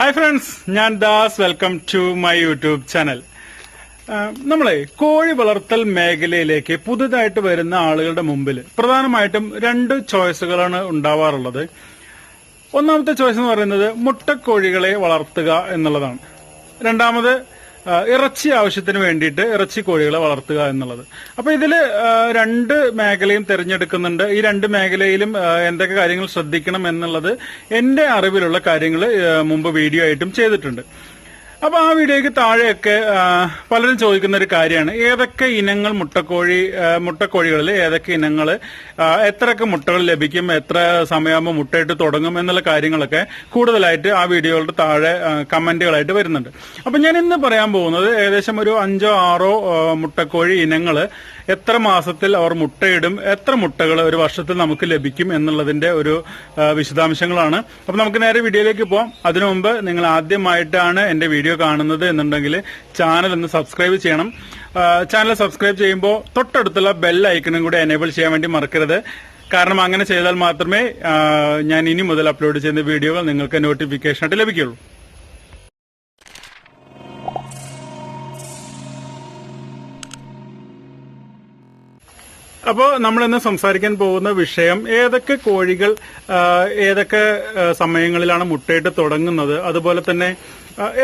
Hi friends ഞാൻ Das. Welcome to my YouTube channel നമ്മളെ കോഴി വളർത്തൽ മേഖലയിലേക്ക് പുതുതായിട്ട് വരുന്ന ആളുകളുടെ മുമ്പിൽ പ്രധാനമായിട്ടും രണ്ട് ചോയ്സുകളാണ് ഉണ്ടാവാറുള്ളത്. ഒന്നാമത്തെ ചോയ്സ് എന്ന് പറയുന്നത് മുട്ടക്കോഴികളെ വളർത്തുക എന്നുള്ളതാണ്. രണ്ടാമത് ഇറച്ചി ആവശ്യത്തിന് വേണ്ടിയിട്ട് ഇറച്ചി കോഴികളെ വളർത്തുക എന്നുള്ളത്. അപ്പൊ ഇതിൽ രണ്ട് മേഖലയും തിരഞ്ഞെടുക്കുന്നുണ്ട്. ഈ രണ്ട് മേഖലയിലും എന്തൊക്കെ കാര്യങ്ങൾ ശ്രദ്ധിക്കണം എന്നുള്ളത് എന്റെ അറിവിലുള്ള കാര്യങ്ങൾ മുമ്പ് വീഡിയോ ആയിട്ടും ചെയ്തിട്ടുണ്ട്. അപ്പൊ ആ വീഡിയോക്ക് താഴെയൊക്കെ പലരും ചോദിക്കുന്ന ഒരു കാര്യമാണ്. ഏതൊക്കെ ഇനങ്ങൾ മുട്ടക്കോഴി മുട്ടക്കോഴികളിൽ ഏതൊക്കെ ഇനങ്ങൾ എത്രയൊക്കെ മുട്ടകൾ ലഭിക്കും എത്ര സമയമാകുമ്പോൾ മുട്ടയിട്ട് തുടങ്ങും എന്നുള്ള കാര്യങ്ങളൊക്കെ കൂടുതലായിട്ട് ആ വീഡിയോകളുടെ താഴെ കമന്റുകളായിട്ട് വരുന്നുണ്ട്. അപ്പൊ ഞാൻ ഇന്ന് പറയാൻ പോകുന്നത് ഏകദേശം ഒരു അഞ്ചോ ആറോ മുട്ടക്കോഴി ഇനങ്ങൾ എത്ര മാസത്തിൽ അവർ മുട്ടയിടും എത്ര മുട്ടകൾ ഒരു വർഷത്തിൽ നമുക്ക് ലഭിക്കും എന്നുള്ളതിന്റെ ഒരു വിശദാംശങ്ങളാണ്. അപ്പൊ നമുക്ക് നേരെ വീഡിയോയിലേക്ക് പോവാം. അതിനു മുമ്പ് നിങ്ങൾ ആദ്യമായിട്ടാണ് എന്റെ വീഡിയോ കാണുന്നത് എന്നുണ്ടെങ്കിൽ ചാനൽ ഒന്ന് സബ്സ്ക്രൈബ് ചെയ്യണം. ചാനൽ സബ്സ്ക്രൈബ് ചെയ്യുമ്പോൾ തൊട്ടടുത്തുള്ള ബെൽ ഐക്കണും കൂടി എനേബിൾ ചെയ്യാൻ വേണ്ടി മറക്കരുത്. കാരണം അങ്ങനെ ചെയ്താൽ മാത്രമേ ഞാൻ ഇനി മുതൽ അപ്ലോഡ് ചെയ്യുന്ന വീഡിയോകൾ നിങ്ങൾക്ക് നോട്ടിഫിക്കേഷൻ ആയിട്ട് ലഭിക്കുള്ളൂ അപ്പോൾ നമ്മൾ ഇന്ന് സംസാരിക്കാൻ പോകുന്ന വിഷയം ഏതൊക്കെ കോഴികൾ ഏതൊക്കെ സമയങ്ങളിലാണ് മുട്ടയിട്ട് തുടങ്ങുന്നത്? അതുപോലെ തന്നെ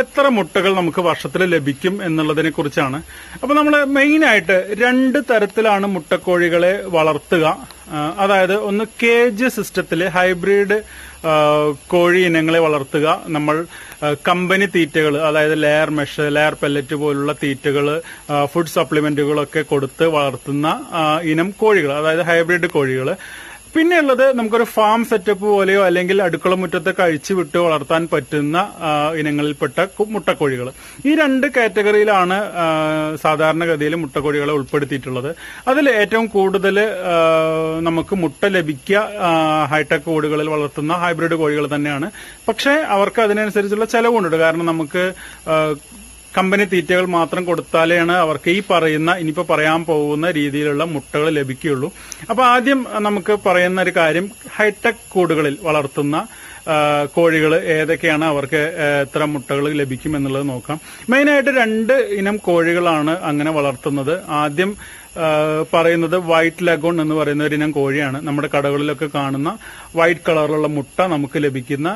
എത്ര മുട്ടകൾ നമുക്ക് വർഷത്തിൽ ലഭിക്കും എന്നുള്ളതിനെ കുറിച്ചാണ്. അപ്പോൾ നമ്മൾ മെയിനായിട്ട് രണ്ട് തരത്തിലാണ് മുട്ടക്കോഴികളെ വളർത്തുക. അതായത് ഒന്ന് കേജ് സിസ്റ്റത്തിൽ ഹൈബ്രിഡ് കോഴി ഇനങ്ങളെ വളർത്തുക. നമ്മൾ കമ്പനി തീറ്റകൾ അതായത് ലെയർ മെഷ് ലെയർ പെല്ലറ്റ് പോലുള്ള തീറ്റകൾ ഫുഡ് സപ്ലിമെന്റുകളൊക്കെ കൊടുത്ത് വളർത്തുന്ന ഇനം കോഴികൾ അതായത് ഹൈബ്രിഡ് കോഴികൾ പിന്നെയുള്ളത് നമുക്കൊരു ഫാം സെറ്റപ്പ് പോലെയോ അല്ലെങ്കിൽ അടുക്കള മുറ്റത്തൊക്കെ കഴിച്ചു വിട്ട് വളർത്താൻ പറ്റുന്ന ഇനങ്ങളിൽപ്പെട്ട മുട്ടക്കോഴികൾ ഈ രണ്ട് കാറ്റഗറിയിലാണ് സാധാരണഗതിയിൽ മുട്ടക്കോഴികളെ ഉൾപ്പെടുത്തിയിട്ടുള്ളത്. അതിൽ ഏറ്റവും കൂടുതൽ നമുക്ക് മുട്ട ലഭിക്കുക ഹൈടെക് കോടുകളിൽ വളർത്തുന്ന ഹൈബ്രിഡ് കോഴികൾ തന്നെയാണ്. പക്ഷേ അവർക്ക് അതിനനുസരിച്ചുള്ള ചെലവുണ്ട്. കാരണം നമുക്ക് കമ്പനി തീറ്റകൾ മാത്രം കൊടുത്താലാണ് അവർക്ക് ഈ പറയുന്ന ഇനിയിപ്പോൾ പറയാൻ പോകുന്ന രീതിയിലുള്ള മുട്ടകൾ ലഭിക്കുകയുള്ളൂ. അപ്പൊ ആദ്യം നമുക്ക് പറയുന്ന ഒരു കാര്യം ഹൈടെക് കൂടുകളിൽ വളർത്തുന്ന കോഴികൾ ഏതൊക്കെയാണ് അവർക്ക് എത്ര മുട്ടകൾ ലഭിക്കും എന്നുള്ളത് നോക്കാം. മെയിനായിട്ട് രണ്ട് ഇനം കോഴികളാണ് അങ്ങനെ വളർത്തുന്നത്. ആദ്യം പറയുന്നത് വൈറ്റ് ലഗോൺ എന്ന് പറയുന്ന ഒരു ഇനം കോഴിയാണ്. നമ്മുടെ കടകളിലൊക്കെ കാണുന്ന വൈറ്റ് കളറിലുള്ള മുട്ട നമുക്ക് ലഭിക്കുന്ന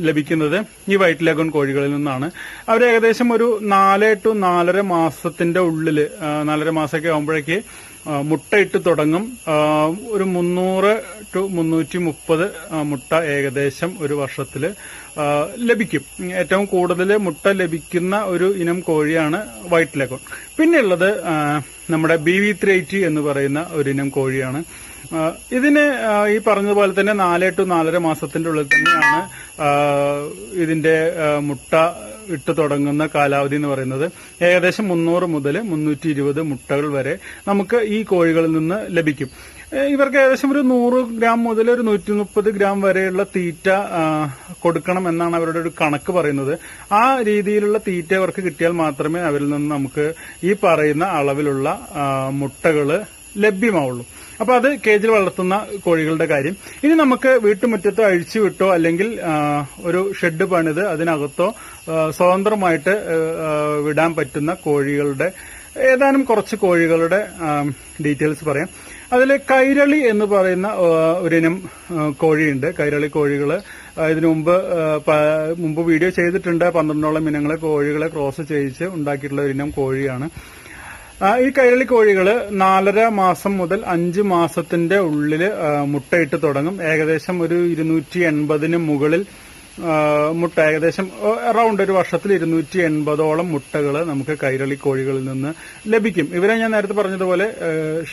ലഭിക്കുന്നത് ഈ വൈറ്റ് ലഗോൺ കോഴികളിൽ നിന്നാണ്. അവർ ഏകദേശം ഒരു നാല് ടു നാലര മാസത്തിന്റെ ഉള്ളിൽ നാലര മാസമൊക്കെ ആകുമ്പോഴേക്ക് മുട്ടയിട്ട് തുടങ്ങും. ഒരു മുന്നൂറ് ടു മുന്നൂറ്റി മുപ്പത് മുട്ട ഏകദേശം ഒരു വർഷത്തിൽ ലഭിക്കും. ഏറ്റവും കൂടുതൽ മുട്ട ലഭിക്കുന്ന ഒരു ഇനം കോഴിയാണ് വൈറ്റ് ലഗോൺ. പിന്നെയുള്ളത് നമ്മുടെ ബി വി ത്രീ എയ്റ്റി എന്ന് പറയുന്ന ഒരു ഇനം കോഴിയാണ്. ഇതിന് ഈ പറഞ്ഞതുപോലെ തന്നെ നാല് ടു നാലര മാസത്തിന്റെ ഉള്ളിൽ തന്നെയാണ് ഇതിന്റെ മുട്ട ഇട്ട് തുടങ്ങുന്ന കാലാവധി എന്ന് പറയുന്നത്. ഏകദേശം മുന്നൂറ് മുതൽ മുന്നൂറ്റി ഇരുപത് മുട്ടകൾ വരെ നമുക്ക് ഈ കോഴികളിൽ നിന്ന് ലഭിക്കും. ഇവർക്ക് ഏകദേശം ഒരു നൂറ് ഗ്രാം മുതൽ ഒരു നൂറ്റി മുപ്പത് ഗ്രാം വരെയുള്ള തീറ്റ കൊടുക്കണം എന്നാണ് അവരുടെ ഒരു കണക്ക് പറയുന്നത്. ആ രീതിയിലുള്ള തീറ്റ അവർക്ക് കിട്ടിയാൽ മാത്രമേ അവരിൽ നിന്ന് നമുക്ക് ഈ പറയുന്ന അളവിലുള്ള മുട്ടകൾ ലഭ്യമാവുള്ളൂ. അപ്പൊ അത് കേജിൽ വളർത്തുന്ന കോഴികളുടെ കാര്യം. ഇനി നമുക്ക് വീട്ടുമുറ്റത്തോ അഴിച്ചു വിട്ടോ അല്ലെങ്കിൽ ഒരു ഷെഡ് പണിത് അതിനകത്തോ സ്വതന്ത്രമായിട്ട് വിടാൻ പറ്റുന്ന കോഴികളുടെ ഏതാനും കുറച്ച് കോഴികളുടെ ഡീറ്റെയിൽസ് പറയാം. അതിൽ കൈരളി എന്ന് പറയുന്ന ഒരിനം കോഴിയുണ്ട്. കൈരളി കോഴികൾ ഇതിനു മുമ്പ് മുമ്പ് വീഡിയോ ചെയ്തിട്ടുണ്ട്. പന്ത്രണ്ടോളം ഇനങ്ങളെ കോഴികളെ ക്രോസ് ചെയ്യിച്ച് ഉണ്ടാക്കിയിട്ടുള്ള ഒരിനം കോഴിയാണ്. ഈ കൈരളി കോഴികൾ നാലര മാസം മുതൽ അഞ്ച് മാസത്തിന്റെ ഉള്ളിൽ മുട്ടയിട്ട് തുടങ്ങും. ഏകദേശം ഒരു ഇരുന്നൂറ്റി എൺപതിന് മുകളിൽ മുട്ട ഏകദേശം അറൌണ്ട് ഒരു വർഷത്തിൽ ഇരുന്നൂറ്റി എൺപതോളം മുട്ടകൾ നമുക്ക് കൈരളി കോഴികളിൽ നിന്ന് ലഭിക്കും. ഇവരെ ഞാൻ നേരത്തെ പറഞ്ഞതുപോലെ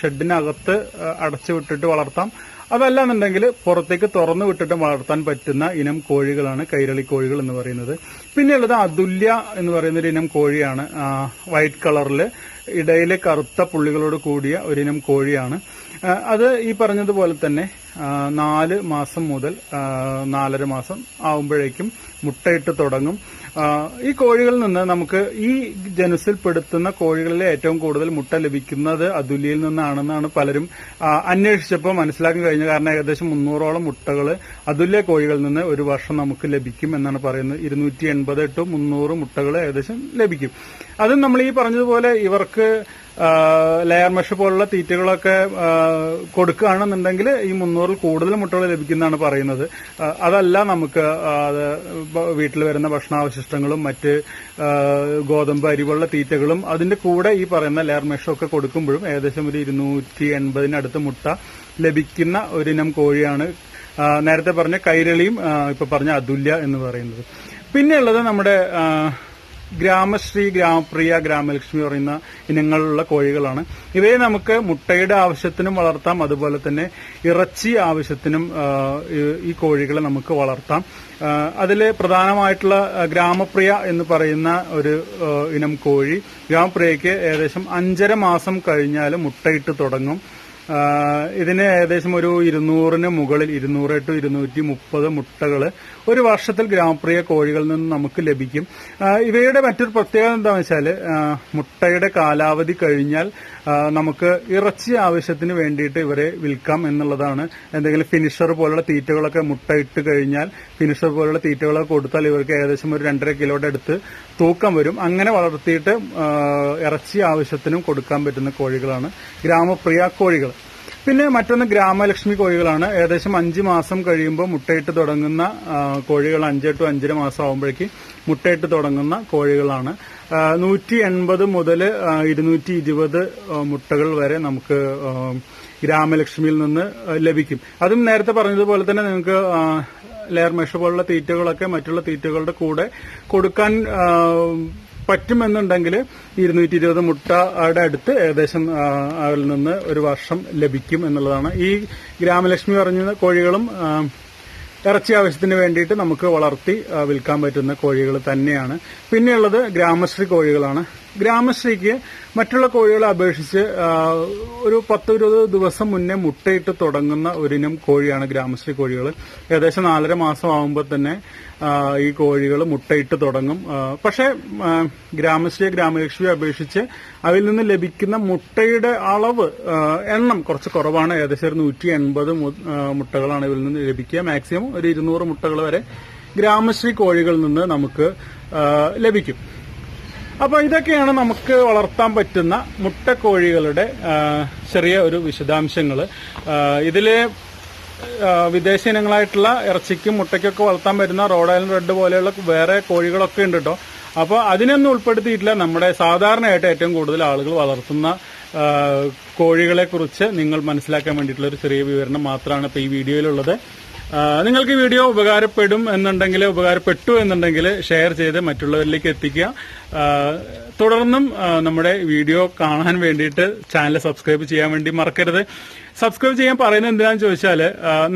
ഷെഡിനകത്ത് അടച്ചു വിട്ടിട്ട് വളർത്താം. അതല്ല എന്നുണ്ടെങ്കിൽ പുറത്തേക്ക് തുറന്നു വിട്ടിട്ട് വളർത്താൻ പറ്റുന്ന ഇനം കോഴികളാണ് കൈരളി കോഴികൾ എന്ന് പറയുന്നത്. പിന്നെയുള്ളത് അതുല്യ എന്ന് പറയുന്ന ഒരു ഇനം കോഴിയാണ്. വൈറ്റ് കളറിൽ ഇടയിലെ കറുത്ത പുള്ളികളോട് കൂടിയ ഒരിനം കോഴിയാണ്. അത് ഈ പറഞ്ഞതുപോലെ തന്നെ നാല് മാസം മുതൽ നാലര മാസം ആവുമ്പോഴേക്കും മുട്ടയിട്ട് തുടങ്ങും. ഈ കോഴികളിൽ നിന്ന് നമുക്ക് ഈ ജനുസിൽ പെടുത്തുന്ന കോഴികളിലെ ഏറ്റവും കൂടുതൽ മുട്ട ലഭിക്കുന്നത് അതുല്യയിൽ നിന്നാണെന്നാണ് പലരും അന്വേഷിച്ചപ്പോൾ മനസ്സിലാക്കി കഴിഞ്ഞത് കാരണം ഏകദേശം മുന്നൂറോളം മുട്ടകൾ അതുല്യ കോഴികളിൽ നിന്ന് ഒരു വർഷം നമുക്ക് ലഭിക്കും എന്നാണ് പറയുന്നത്. ഇരുന്നൂറ്റി എൺപത് ടു മുന്നൂറ് മുട്ടകൾ ഏകദേശം ലഭിക്കും. അതും നമ്മൾ ഈ പറഞ്ഞതുപോലെ ഇവർക്ക് ലെയർ മെഷ് പോലുള്ള തീറ്റകളൊക്കെ കൊടുക്കുകയാണെന്നുണ്ടെങ്കിൽ ഈ മുന്നൂറിൽ കൂടുതൽ മുട്ടകൾ ലഭിക്കുന്നതാണ് പറയുന്നത്. അതല്ല നമുക്ക് അത് വീട്ടിൽ വരുന്ന ഭക്ഷണാവശിഷ്ടങ്ങളും മറ്റ് ഗോതമ്പ് അരിവുള്ള തീറ്റകളും അതിന്റെ കൂടെ ഈ പറയുന്ന ലെയർ മഷൊക്കെ കൊടുക്കുമ്പോഴും ഏകദേശം ഒരു ഇരുന്നൂറ്റി എൺപതിനടുത്ത് മുട്ട ലഭിക്കുന്ന ഒരിനം കോഴിയാണ് നേരത്തെ പറഞ്ഞ കൈരളിയും ഇപ്പൊ പറഞ്ഞ അതുല്യ എന്ന് പറയുന്നത്. പിന്നെയുള്ളത് നമ്മുടെ ഗ്രാമശ്രീ ഗ്രാമപ്രിയ ഗ്രാമലക്ഷ്മി പറയുന്ന ഇനങ്ങളിലുള്ള കോഴികളാണ്. ഇവയെ നമുക്ക് മുട്ടയുടെ ആവശ്യത്തിനും വളർത്താം. അതുപോലെ തന്നെ ഇറച്ചി ആവശ്യത്തിനും ഈ- കോഴികളെ നമുക്ക് വളർത്താം. അതിൽ പ്രധാനമായിട്ടുള്ള ഗ്രാമപ്രിയ എന്ന് പറയുന്ന ഒരു ഇനം കോഴി ഗ്രാമപ്രിയയ്ക്ക് ഏകദേശം അഞ്ചര മാസം കഴിഞ്ഞാൽ മുട്ടയിട്ട് തുടങ്ങും. ഇതിന് ഏകദേശം ഒരു ഇരുന്നൂറിന് മുകളിൽ ഇരുന്നൂറ് ടു ഇരുന്നൂറ്റി മുപ്പത് മുട്ടകൾ ഒരു വർഷത്തിൽ ഗ്രാമപ്രിയ കോഴികളിൽ നിന്ന് നമുക്ക് ലഭിക്കും. ഇവയുടെ മറ്റൊരു പ്രത്യേകത എന്താണെന്ന് വെച്ചാൽ മുട്ടയുടെ കാലാവധി കഴിഞ്ഞാൽ നമുക്ക് ഇറച്ചി ആവശ്യത്തിന് വേണ്ടിയിട്ട് ഇവരെ വിൽക്കാം എന്നുള്ളതാണ്. എന്തെങ്കിലും ഫിനിഷർ പോലുള്ള തീറ്റകളൊക്കെ മുട്ട ഇട്ട് കഴിഞ്ഞാൽ ഫിനിഷർ പോലുള്ള തീറ്റകളൊക്കെ കൊടുത്താൽ ഇവർക്ക് ഏകദേശം ഒരു രണ്ടര കിലോയുടെ അടുത്ത് തൂക്കം വരും. അങ്ങനെ വളർത്തിയിട്ട് ഇറച്ചി ആവശ്യത്തിനും കൊടുക്കാൻ പറ്റുന്ന കോഴികളാണ് ഗ്രാമപ്രിയ കോഴികൾ. പിന്നെ മറ്റൊന്ന് ഗ്രാമലക്ഷ്മി കോഴികളാണ്. ഏകദേശം അഞ്ച് മാസം കഴിയുമ്പോൾ മുട്ടയിട്ട് തുടങ്ങുന്ന കോഴികൾ അഞ്ച് ടു അഞ്ചര മാസം ആകുമ്പോഴേക്ക് മുട്ടയിട്ട് തുടങ്ങുന്ന കോഴികളാണ്. നൂറ്റി എൺപത് മുതൽ ഇരുന്നൂറ്റി ഇരുപത് മുട്ടകൾ വരെ നമുക്ക് ഗ്രാമലക്ഷ്മിയിൽ നിന്ന് ലഭിക്കും. അതും നേരത്തെ പറഞ്ഞതുപോലെ തന്നെ നിങ്ങൾക്ക് ലെയർ മെഷ പോലുള്ള തീറ്റകളൊക്കെ മറ്റുള്ള തീറ്റകളുടെ കൂടെ കൊടുക്കാൻ പറ്റുമെന്നുണ്ടെങ്കിൽ ഇരുന്നൂറ്റി ഇരുപത് മുട്ടയുടെ അടുത്ത് ഏകദേശം അതിൽ നിന്ന് ഒരു വർഷം ലഭിക്കും എന്നുള്ളതാണ്. ഈ ഗ്രാമലക്ഷ്മി പറഞ്ഞ കോഴികളും ഇറച്ചി ആവശ്യത്തിന് വേണ്ടിയിട്ട് നമുക്ക് വളർത്തി വിൽക്കാൻ പറ്റുന്ന കോഴികൾ തന്നെയാണ്. പിന്നെയുള്ളത് ഗ്രാമശ്രീ കോഴികളാണ്. ഗ്രാമശ്രീക്ക് മറ്റുള്ള കോഴികളെ അപേക്ഷിച്ച് ഒരു പത്ത് ഇരുപത് ദിവസം മുന്നേ മുട്ടയിട്ട് തുടങ്ങുന്ന ഒരിനം കോഴിയാണ് ഗ്രാമശ്രീ കോഴികൾ. ഏകദേശം നാലര മാസം ആകുമ്പോൾ തന്നെ ഈ കോഴികൾ മുട്ടയിട്ട് തുടങ്ങും. പക്ഷേ ഗ്രാമശ്രീയെ ഗ്രാമശ്രീ ഗ്രാമലക്ഷ്മി അപേക്ഷിച്ച് അതിൽ നിന്ന് ലഭിക്കുന്ന മുട്ടയുടെ അളവ് എണ്ണം കുറച്ച് കുറവാണ്. ഏകദേശം ഒരു നൂറ്റി എൺപത് മുട്ടകളാണ് ഇതിൽ നിന്ന് ലഭിക്കുക. മാക്സിമം ഒരു ഇരുന്നൂറ് മുട്ടകൾ വരെ ഗ്രാമശ്രീ കോഴികളിൽ നിന്ന് നമുക്ക് ലഭിക്കും. അപ്പൊ ഇതൊക്കെയാണ് നമുക്ക് വളർത്താൻ പറ്റുന്ന മുട്ടക്കോഴികളുടെ ചെറിയ ഒരു വിശദാംശങ്ങൾ ഇതിൽ വിദേശ ഇനങ്ങളായിട്ടുള്ള ഇറച്ചിക്കും മുട്ടയ്ക്കൊക്കെ വളർത്താൻ പറ്റുന്ന റോഡ് ഐലൻഡ് റെഡ് പോലെയുള്ള വേറെ കോഴികളൊക്കെ ഉണ്ട് കേട്ടോ അപ്പോൾ അതിനൊന്നും ഉൾപ്പെടുത്തിയിട്ടില്ല. നമ്മുടെ സാധാരണയായിട്ട് ഏറ്റവും കൂടുതൽ ആളുകൾ വളർത്തുന്ന കോഴികളെ കുറിച്ച് നിങ്ങൾ മനസ്സിലാക്കാൻ വേണ്ടിയിട്ടുള്ള ഒരു ചെറിയ വിവരണം മാത്രമാണ് ഇപ്പൊ ഈ വീഡിയോയിലുള്ളത്. നിങ്ങൾക്ക് വീഡിയോ ഉപകാരപ്പെടും എന്നുണ്ടെങ്കിൽ ഉപകാരപ്പെട്ടു എന്നുണ്ടെങ്കിൽ ഷെയർ ചെയ്ത് മറ്റുള്ളവരിലേക്ക് എത്തിക്കുക. തുടർന്നും നമ്മുടെ വീഡിയോ കാണാൻ വേണ്ടിയിട്ട് ചാനൽ സബ്സ്ക്രൈബ് ചെയ്യാൻ വേണ്ടി മറക്കരുത്. സബ്സ്ക്രൈബ് ചെയ്യാൻ പറയുന്നത് എന്തിനാന്ന് ചോദിച്ചാൽ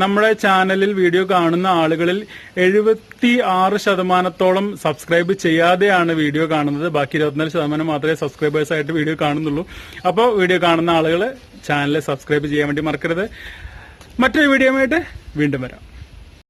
നമ്മുടെ ചാനലിൽ വീഡിയോ കാണുന്ന ആളുകളിൽ എഴുപത്തി ആറ് ശതമാനത്തോളം സബ്സ്ക്രൈബ് ചെയ്യാതെയാണ് വീഡിയോ കാണുന്നത്. ബാക്കി ഇരുപത്തിനാല് ശതമാനം മാത്രമേ സബ്സ്ക്രൈബേഴ്സ് ആയിട്ട് വീഡിയോ കാണുന്നുള്ളൂ. അപ്പോൾ വീഡിയോ കാണുന്ന ആളുകൾ ചാനൽ സബ്സ്ക്രൈബ് ചെയ്യാൻ വേണ്ടി മറക്കരുത്. മറ്റൊരു വീഡിയോയുമായിട്ട് വീണ്ടും വരാം.